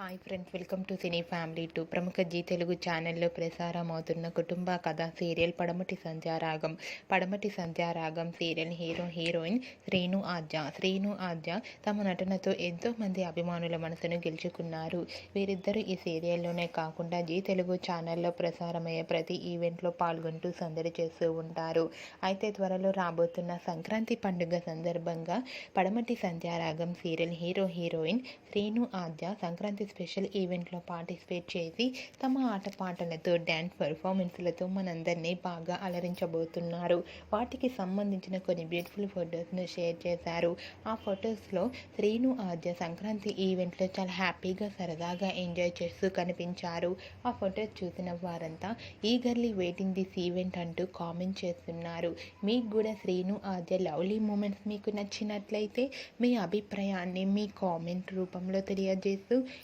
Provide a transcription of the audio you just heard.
Hi friends welcome to cine family two. ప్రముఖ Zee Telugu ఛానల్లో ప్రసారం అవుతున్న కుటుంబ కథ serial Padamati Sandhyaragam Padamati Sandhyaragam serial hero heroine Srinu Adya Srinu Adya తమ నటనతో ఎంతో మంది అభిమానుల మనసును గెలుచుకున్నారు. వీరిద్దరూ ఈ సీరియల్లోనే కాకుండా జీ తెలుగు ఛానల్లో ప్రసారమయ్యే ప్రతి ఈవెంట్లో పాల్గొంటూ సందడి చేస్తూ ఉంటారు. అయితే త్వరలో రాబోతున్న సంక్రాంతి పండుగ సందర్భంగా Padamati Sandhyaragam serial hero heroine Srinu Adya Sankranti special ఈవెంట్లో పార్టిసిపేట్ చేసి తమ ఆటపాటలతో డ్యాన్స్ పర్ఫార్మెన్స్లతో మనందరినీ బాగా అలరించబోతున్నారు. వాటికి సంబంధించిన కొన్ని బ్యూటిఫుల్ ఫొటోస్ను షేర్ చేశారు. ఆ ఫొటోస్లో శ్రీను ఆద్య సంక్రాంతి ఈవెంట్లో చాలా హ్యాపీగా సరదాగా ఎంజాయ్ చేస్తూ కనిపించారు. ఆ ఫొటోస్ చూసిన వారంతా ఈగర్లీ వెయిటింగ్ దిస్ ఈవెంట్ అంటూ కామెంట్ చేస్తున్నారు. మీకు కూడా శ్రీను ఆద్య లవ్లీ మూమెంట్స్ మీకు నచ్చినట్లయితే మీ అభిప్రాయాన్ని మీ కామెంట్ రూపంలో తెలియజేస్తూ